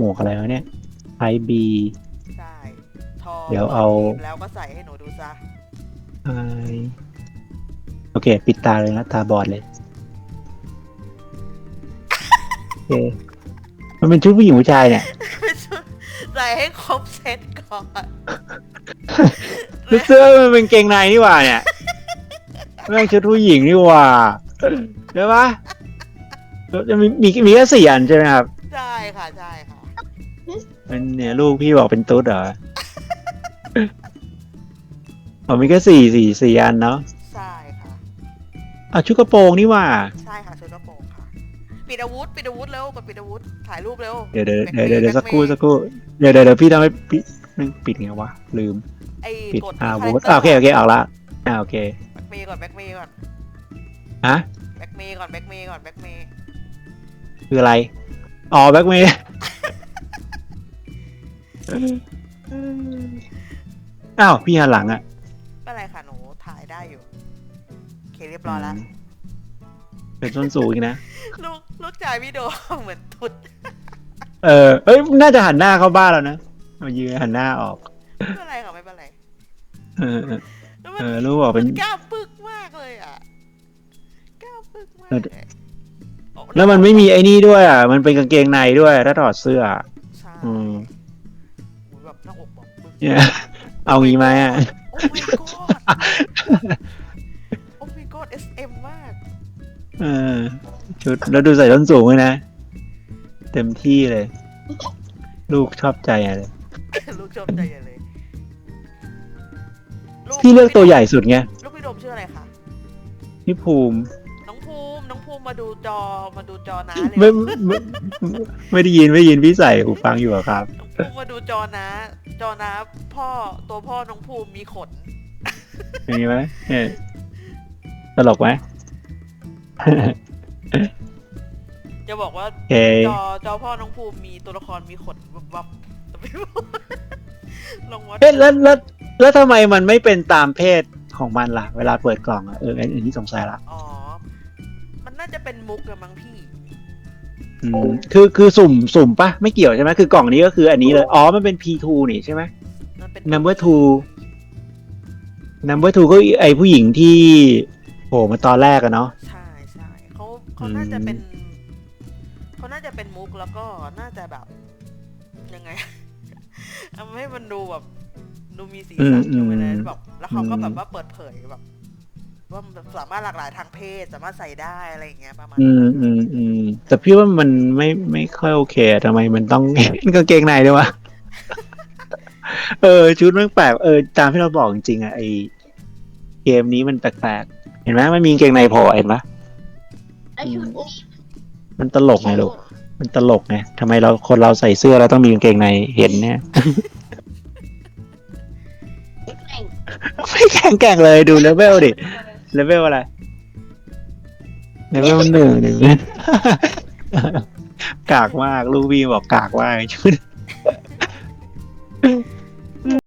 หมวกอะไรวะเนี่ยไอบี ใช่ทอเดี๋ยวเอา แล้วก็ใส่ให้หนูดูซะ ไอโอเค ปิดตาเลยนะ ตาบอดเลย โอเค มันเป็นชุดผู้หญิงผู้ชายเนี่ย ใส่ให้ครบเซตก่อน เสื้อมันเป็นเกงในนี่หว่าเนี่ยแม่งชุดผู้หญิงนี่หว่าใช่ปะแล้วจะมีมีมีแค่สี่อันใช่ไหมครับ ใช่ค่ะ ใช่ค่ะ เป็นเนี่ยลูกพี่บอกเป็นตุ๊ดเหรอ ผมมีแค่สี่สี่สี่อันเนาะใช่ค่ะ อะชุดกระโปรงนี่หว่า ใช่ค่ะชุดกระโปรงค่ะ ปิดอาวุธปิดอาวุธเร็วกดปิดอาวุธถ่ายรูปเร็วเดี๋ยวเดี๋ยวแบ็คเดี๋ยวเดี๋ยวเมย์เดี๋ยวสักครู่แบ็คเมย์สักครู่ เดี๋ยวเดี๋ยวเดี๋ยวพี่ทำให้พี่นึงปิดไงวะ ลืม ไอ้ปิดกดอาวุธคาอะแรโอคเคตร์โอเคออกละอ่าโอเคแบ็คเมย์ก่อนแบ็คเมย์ก่อนฮะแบ็คเมย์ก่อนแบ็คเมย์ก่อนแบ็คเมย์คืออะไร อ๋อแบ็กเมย์ อ้าวพี่หันหลังอะไม่เป็นไรค่ะหนูถ่ายได้อยู่โอเคเรียบร้อยแล้ว เป็นส้นสูงอีกนะ ลูกลูกชายพี่โดเหมือนตุดเออเอ้ย น่าจะหันหน้าเข้าบ้านแล้วนะมายืนหันหน้าออก ไม่เป็นไรค่ะไม่เป็นไรเออเออแล้วมันเออรู้บอกเป็น มันกล้ามปึกมากเลยอะกล้ามปึกมากเออเลยโอ้แล้วมันไม่มีไอ้นี่ด้วยอะ มันเป็นกางเกงในด้วยถ้าถอดเสื้อใช่ เนี่ยเอางี้ไหมอะ โอ้ my god โอ้ my god SM มาก เออชุดแล้วดูใส่ส้นสูงเลยนะ เต็มที่เลย ลูกชอบใจอะไรลูกชมใจใหญ่เลยลูพี่เลือกตัวใหญ่สุดไงลูกพี่โดมชื่ออะไรคะ พี่ภูมิน้องภูมิ น้องภูมิมาดูจอ มาดูจอนะไม่เลยไม่ไม่ได้ยินไม่ได้ยินพี่ใส่หูฟังอยู่อะครับ น้องภูมิมาดูจอนะ จอนะพ่อตัวพ่อน้องภูมิมีขน มีไหมเนี่ยตลกไหม จะบอกว่า โอเค จอจอพ่อน้องภูมิมีตัวละครมีขนวับวับแต่ไม่รู้ลองวัดเอ๊ะแล้วแล้วแล้วทำไมมันไม่เป็นตามเพศของมันล่ะ เวลาเปิดกล่องอะเอออันอันนี้สงสัยละ อ๋อ มันน่าจะเป็นมุกอะมั้งพี่ อืมคือคือสุ่มสุ่มปะไม่เกี่ยวใช่ไหมคือกล่องนี้ก็คืออันนี้เลยอ๋อมันเป็น P2 นี่ใช่ไหม มันเป็น Number two number two ก็ไอผู้หญิงที่โผล่มาตอนแรกอะเนาะ ใช่ใช่เขาเขาอืมน่าจะเป็นเขาน่าจะเป็นมุกแล้วก็น่าจะแบบยังไง ทำให้มันดูแบบดูมีสีสันดูไปเลยแบบแล้วเขาก็แบบว่าเปิดเผยแบบ ว่ามันสามารถหลากหลายทางเพศ สามารถใส่ได้อะไรอย่างเงี้ยประมาณอืนั้นมอืมอืมแต่พี่ว่ามันไม่ไม่ค่อยโอเคอะทำไมมันต้อง กางเกงในด้วยวะ เออ ชุดมันแปลกเออตามที่เราบอกจริงๆอะไอเกมนี้มันแปลกๆเห็นไหมมันมีกางเกงในโผล่เห็นปะไอชุดนี้มันตลกไงลูกมันตลกไงทำไมเราคนเราใส่เสื้อเราต้องมีกางเกงในเห็นเนี่ยแข่งไม่แข็งแกร่งเลยดูเลเวลดิ เลเวลอะไร เลเวลหนึ่งหนึ่งกากมาก ลูกพี่บอกกากมากชุด